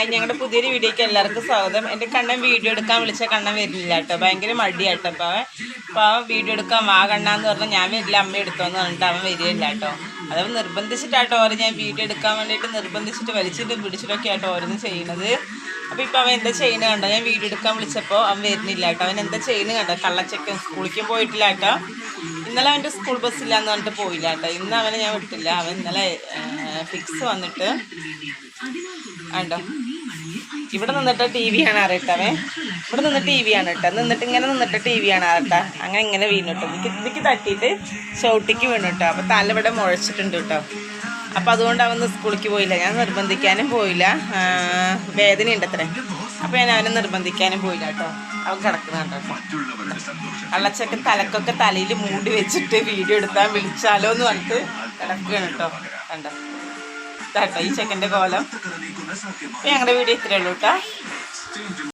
Hi ഞങ്ങളുടെ പുതിയൊരു വീഡിയോക്ക് എല്ലാവർക്കും സ്വാഗതം. എന്റെ കണ്ണൻ വീഡിയോ എടുക്കാൻ വിളിച്ച കണ്ണൻ വരുന്നില്ല കേട്ടോ. ഭയങ്കര മടിയാട്ടോ അപ്പോൾ അവൻ. അപ്പോൾ അവൻ വീഡിയോ എടുക്കാൻ വാ കണ്ണാന്ന് പറഞ്ഞാൽ ഞാൻ വരില്ല അമ്മ എടുത്തോന്ന് പറഞ്ഞിട്ട് അവൻ വരികയില്ല കേട്ടോ. അതവൻ നിർബന്ധിച്ചിട്ടാട്ടോ ഓരോ ഞാൻ വീഡിയോ എടുക്കാൻ വേണ്ടിയിട്ട് നിർബന്ധിച്ചിട്ട് വലിച്ചിട്ട് പിടിച്ചിട്ടൊക്കെ ആട്ടോ ഓരോന്ന് ചെയ്യുന്നത് അപ്പോൾ ഇപ്പോൾ അവൻ എന്താ ചെയ്യുന്നത് കണ്ടോ? ഞാൻ വീഡിയോ എടുക്കാൻ വിളിച്ചപ്പോൾ അവൻ വരുന്നില്ല കേട്ടോ. അവൻ എന്താ ചെയ്യുന്നത് കണ്ടോ? കള്ളച്ചക്കൻ സ്കൂളിലേക്ക് പോയിട്ടില്ല കേട്ടോ. ഇന്നലെ അവന്റെ സ്കൂൾ ബസ്സില്ലാന്ന് പറഞ്ഞിട്ട് പോയില്ല കേട്ടോ. ഇന്ന് അവനെ ഞാൻ വിട്ടില്ല. അവൻ ഇന്നലെ ഫിക്സ് വന്നിട്ട് ഉണ്ടോ ഇവിടെ നിന്നിട്ട് ടി വി ആണ് അറിയട്ടവേ ഇവിടെ നിന്ന് ടി വി ആണ് കേട്ടോ. നിന്നിട്ട് ഇങ്ങനെ നിന്നിട്ട് ടി വി ആണ് അറിയട്ടാ അങ്ങനെ ഇങ്ങനെ വീണു കേട്ടോ. ഇതിക്ക് ഇതിക്ക് തട്ടിയിട്ട് ചവിട്ടിക്ക് വീണു കേട്ടോ. അപ്പോൾ തല ഇവിടെ മുഴച്ചിട്ടുണ്ട് കേട്ടോ. അപ്പോൾ അതുകൊണ്ട് അവൻ സ്കൂളിലേക്ക് പോയില്ല. ഞാൻ നിർബന്ധിക്കാനും പോയില്ല. വേദനയുണ്ട് അത്രേ. അപ്പോൾ ഞാൻ അവനെ നിർബന്ധിക്കാനും പോയില്ല കേട്ടോ. അവൻ കിടക്കുന്നുണ്ട് അള്ളച്ചക്ക് തലക്കൊക്കെ തലയിൽ മൂടി വെച്ചിട്ട് വീഡിയോ എടുത്താൽ വിളിച്ചാലോ എന്ന് പറഞ്ഞിട്ട് കിടക്കുകയാണ് കേട്ടോ. കണ്ടോ? ഇതാട്ടോ ഈ ചെക്കന്റെ കോലം. ഞങ്ങളുടെ വീഡിയോ ഇത്രയേ ഉള്ളൂ കേട്ടോ.